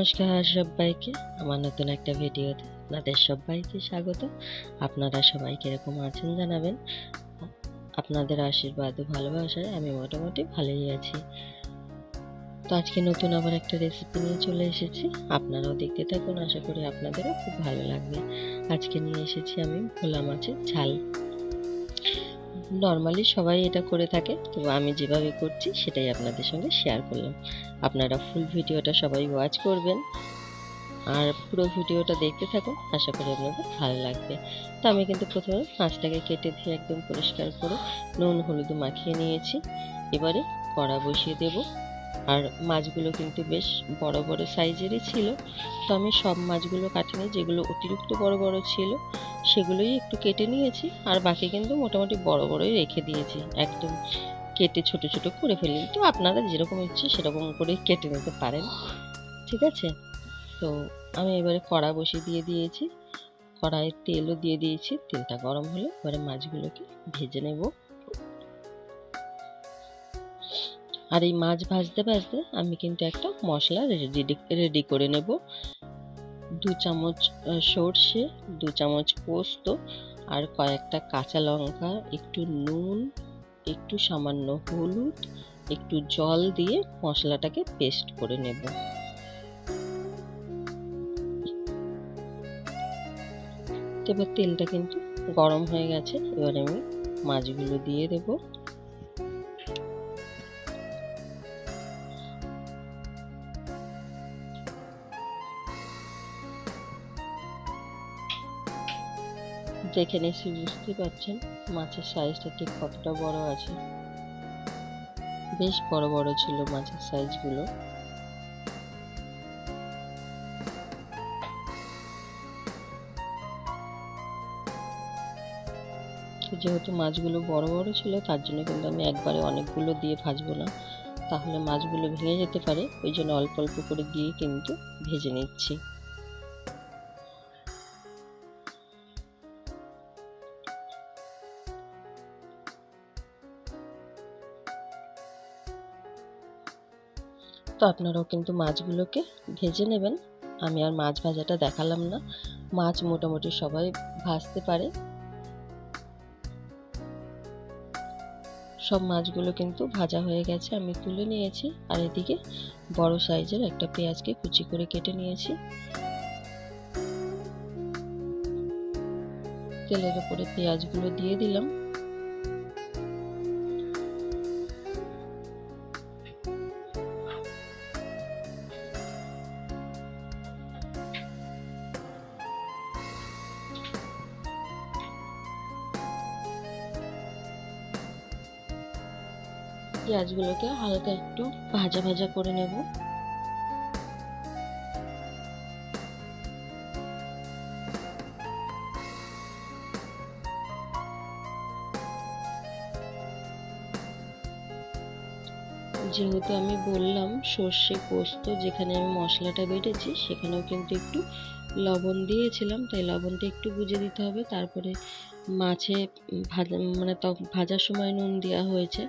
নমস্কার সবাইকে, আমার নতুন একটা ভিডিওতে আপনাদের সবাইকে স্বাগত। আপনারা সবাই কীরকম আছেন জানাবেন। আপনাদের আশীর্বাদ ও ভালোবাসায় আমি মোটামুটি ভালোই আছি। তো আজকে নতুন আবার একটা রেসিপি নিয়ে চলে এসেছি। আপনারাও দেখতে থাকুন, আশা করি আপনাদেরও খুব ভালো লাগবে। আজকে নিয়ে এসেছি আমি ভোলা মাছের ঝাল। নর্মালি সবাই এটা করে থাকে, তো আমি যেভাবে করছি সেটাই আপনাদের সঙ্গে শেয়ার করলাম। আপনারা ফুল ভিডিওটা সবাই ওয়াচ করবেন। আর পুরো ভিডিওটা দেখতে থাকুন, আশা করি আপনাদের ভালো লাগবে। তো আমি কিন্তু প্রথমে মাছটাকে কেটে দিয়ে একদম পরিষ্কার করে নুন, হলুদ মাখিয়ে নিয়েছি। এবারে কড়া বসিয়ে দেব। আর মাছগুলো কিন্তু বেশ বড় বড় সাইজেরই ছিল। তো আমি সব মাছগুলো কাটিনি যেগুলো অতিরিক্ত বড় বড় ছিল, সেগুলোই একটু কেটে নিয়েছি। আর বাকি কিন্তু মোটামুটি বড় বড়ই রেখে দিয়েছি। একদম কেটে ছোট ছোট করে ফেলি। তো আপনারা যেরকম ইচ্ছে সেরকম করে কেটে নিতে পারেন। ঠিক আছে? তো আমি এবারে কড়া বসিয়ে দিয়ে দিয়েছি। কড়াইয়ে তেলও দিয়ে দিয়েছি। তেলটা গরম হলে এবারে মাছগুলোকে ভেজে নেব। আর এই মাছ ভাজতে ভাজতে আমি কিন্তু একটা মশলা রেডি রেডি করে নেব। দু চামচ সর্ষে, দু চামচ পোস্ত আর কয়েকটা কাঁচা লঙ্কা, একটু নুন, একটু সামান্য হলুদ, একটু জল দিয়ে মশলাটাকে পেস্ট করে নেব। এবার তেলটা কিন্তু গরম হয়ে গেছে, এবার আমি মাছগুলো দিয়ে দেব। দেখে নিশ্চয়ই বুঝতে পারছেন মাছের সাইজটা ঠিক কতটা বড় আছে। বেশ বড় বড় ছিল মাছের সাইজগুলো যেহেতু মাছগুলো বড় বড় ছিল, তার জন্য কিন্তু আমি একবারে অনেকগুলো দিয়ে ভাজবো না। তাহলে মাছগুলো ভেঙে যেতে পারে, ওই জন্য অল্প অল্প করে দিয়ে কিন্তু ভেজে নিচ্ছি। তো আপনারাও কিন্তু মাছগুলোকে ভেজে নেবেন। আমি আর মাছ ভাজাটা দেখালাম না। মাছ মোটামুটি সবাই ভাজতে পারে। সব মাছগুলো কিন্তু ভাজা হয়ে গেছে, আমি তুলে নিয়েছি। আর এদিকে বড় সাইজের একটা পেঁয়াজকে কুচি করে কেটে নিয়েছি। তেলের উপরে পেঁয়াজগুলো দিয়ে দিলাম। পেঁয়াজগুলোকে হালকা একটু ভাজা ভাজা করে নেব। যেহেতু আমি বললাম সর্ষে পোস্ত, যেখানে আমি মশলাটা বেটেছি, সেখানেও কিন্তু একটু লবণ দিয়েছিলাম, তাই লবণটা একটু বুঝে দিতে হবে, তারপরে মাছে ভাজা মানে ভাজার সময় নুন দেওয়া হয়েছে।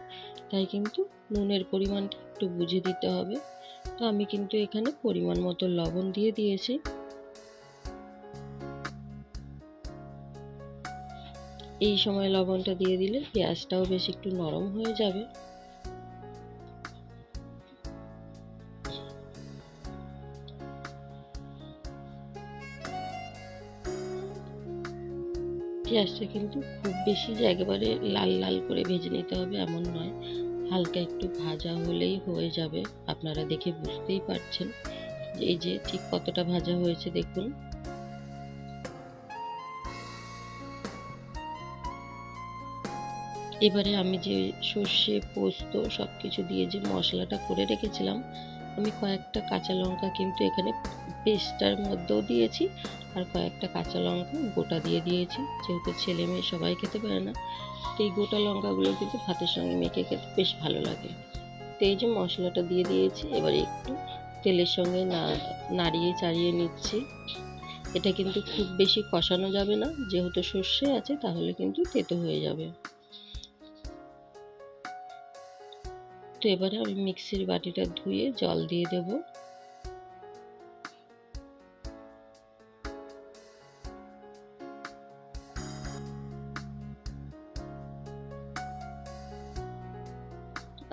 তাই কিন্তু নুনের পরিমাণটা একটু বুঝে দিতে হবে। তো আমি কিন্তু এখানে পরিমাণ মতো লবণ দিয়ে দিয়েছি। এই সময় লবণটা দিয়ে দিলে পেঁয়াজটাও বেশ একটু নরম হয়ে যাবে। পেঁয়াজটা কিন্তু খুব বেশি যে একেবারে লাল লাল করে ভেজে নিতে হবে এমন নয়। হালকা একটু ভাজা হলেই হয়ে যাবে, আপনারা দেখে বুঝতেই পারছেন এই যে ঠিক কতটা ভাজা হয়েছে দেখুন। এবারে আমি যে সর্ষে, পোস্ত সব কিছু দিয়ে যে মশলাটা করে রেখেছিলাম, আমি কয়েকটা কাঁচা লঙ্কা কিন্তু এখানে পেস্টটার মধ্যেও দিয়েছি আর কয়েকটা কাঁচা লঙ্কা গোটা দিয়ে দিয়েছি। যেহেতু ছেলে মেয়ে সবাই খেতে পারে না তো এই গোটা লঙ্কাগুলো কিন্তু ভাতের সঙ্গে মেখে খেতে বেশ ভালো লাগে। তো এই যে মশলাটা দিয়ে দিয়েছি, এবার একটু তেলের সঙ্গে না, নাড়িয়ে চাড়িয়ে নিচ্ছি। এটা কিন্তু খুব বেশি কষানো যাবে না, যেহেতু সর্ষে আছে তাহলে কিন্তু তেতো হয়ে যাবে। তো এবারে আমি মিক্সির বাটিটা ধুয়ে জল দিয়ে দেব।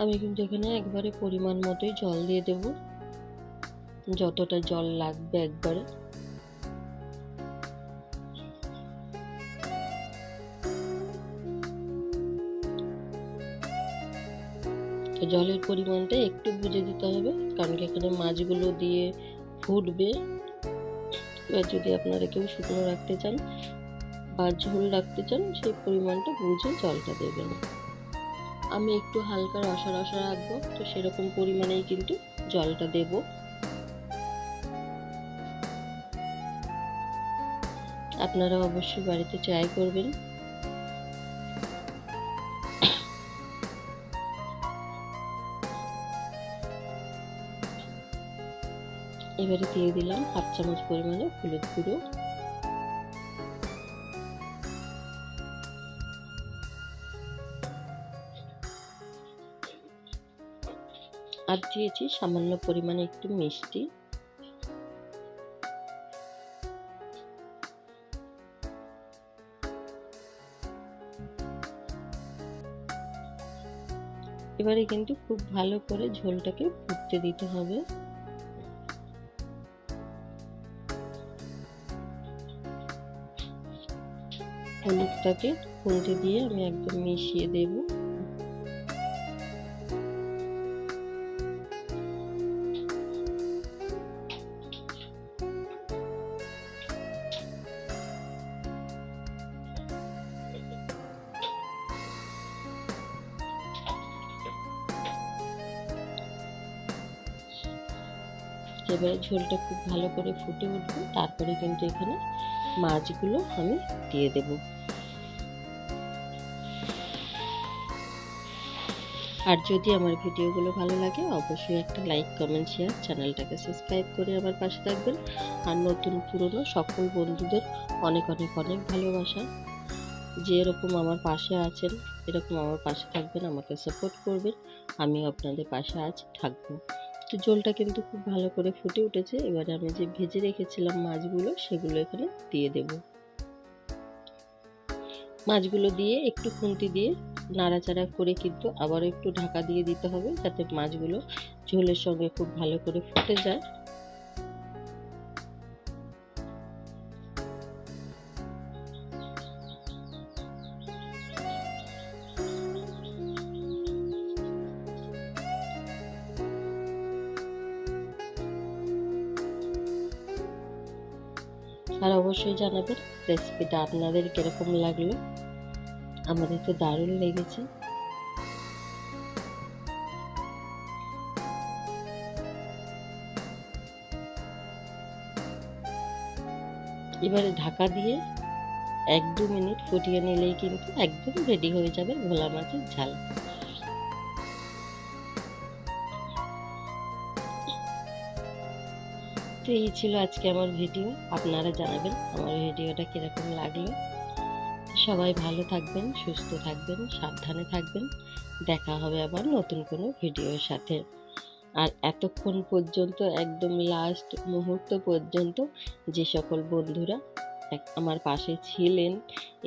আমি কিন্তু এখানে একবারে পরিমাণ মতোই জল দিয়ে দেব। যতটা জল লাগবে একবারে। জলের পরিমাণটা একটু বুঝে দিতে হবে, কারণ কি এখানে মাছগুলো দিয়ে ফুটবে। এবার যদি আপনারা কেউ শুকনো রাখতে চান বা ঝোল রাখতে চান, সেই পরিমাণটা বুঝে জলটা দেবেন। আমি একটু হালকা রসা রসা রাখব, তো সেরকম পরিমাণেই কিন্তু জলটা দেব। আপনারা অবশ্যই বাড়িতে ট্রাই করবেন। এবারে দিয়ে দিলাম হাফ চামচ পরিমাণে হলুদ গুঁড়ো। আর দিয়েছি সামান্য পরিমাণে একটু মিষ্টি। এবারে কিন্তু খুব ভালো করে ঝোলটাকে ফুটতে দিতে হবে। হলুদটাকে খুন্তি দিয়ে আমি একদম মিশিয়ে দেব। এবারে ঝোলটা খুব ভালো করে ফুটে উঠবে। তারপরে কিন্তু এখানে মাছগুলো আমি দিয়ে দেব। আর যদি আমার ভিডিওগুলো ভালো লাগে, অবশ্যই একটা লাইক, কমেন্ট, শেয়ার, চ্যানেলটাকে সাবস্ক্রাইব করে আমার পাশে থাকবেন। আর নতুন পুরনো সকল বন্ধুদের অনেক অনেক অনেক ভালোবাসা। যে এরকম আমার পাশে আছেন, এরকম আমার পাশে থাকবেন, আমাকে সাপোর্ট করবেন। আমি আপনাদের পাশে আজ থাকব। তো জলটা কিন্তু খুব ভালো করে ফুটে উঠেছে। এবারে আমি যে ভেজে রেখেছিলাম মাছগুলো, সেগুলো এখানে দিয়ে দেব। মাছগুলো দিয়ে একটু খুন্তি দিয়ে নাড়াচাড়া করে কিন্তু আবারও একটু ঢাকা দিয়ে দিতে হবে যাতে মাছগুলো ঝোলের সঙ্গে খুব ভালো করে ফুটে যায়। আর অবশ্যই জানাবেন রেসিপিটা আপনাদের কীরকম লাগল। আমাদের তো দারুণ লেগেছে। এবারে ঢাকা দিয়ে এক দু মিনিট ফুটিয়ে নিলেই কিন্তু একদম রেডি হয়ে যাবে ভোলা মাছের ঝাল। তো এই ছিল আজকে আমার ভিডিও আপনারা জানাবেন আমার ভিডিওটা কীরকম লাগল। সবাই ভালো থাকবেন, সুস্থ থাকবেন, সাবধানে থাকবেন। দেখা হবে আবার নতুন কোনো ভিডিওর সাথে। আর এতক্ষণ পর্যন্ত, একদম লাস্ট মুহূর্ত পর্যন্ত যে সকল বন্ধুরা আমার পাশে ছিলেন,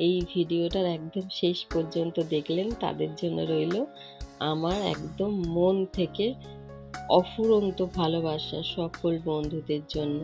এই ভিডিওটার একদম শেষ পর্যন্ত দেখলেন, তাদের জন্য রইল আমার একদম মন থেকে অফুরন্ত ভালোবাসা সকল বন্ধুদের জন্য।